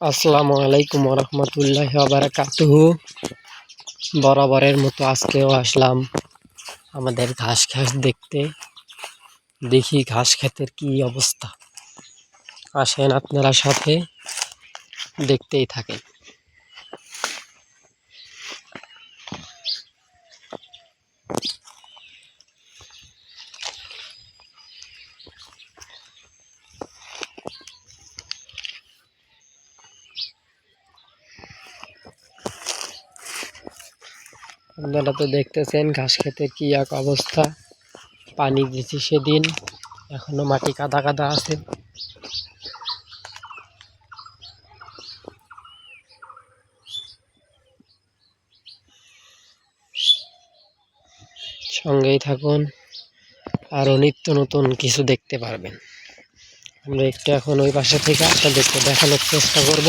আসসালামু আলাইকুম রহমতুল্লাহ বারাকাতুহু বরাবরের মতো আজকেও আসলাম আমাদের ঘাস ঘাস দেখতে। দেখি ঘাস খেতের কি অবস্থা। আসেন আপনারা সাথে দেখতেই থাকেন। আপনারা তো দেখতেছেন ঘাস খেতে কি এক অবস্থা। পানি দিয়েছি সেদিন, এখনও মাটি কাদা কাদা আছে। সঙ্গেই থাকুন আরও নিত্য নতুন কিছু দেখতে পারবেন। আমরা একটু এখন ওই পাশে থেকে আপনাদেরকে দেখানোর চেষ্টা করব।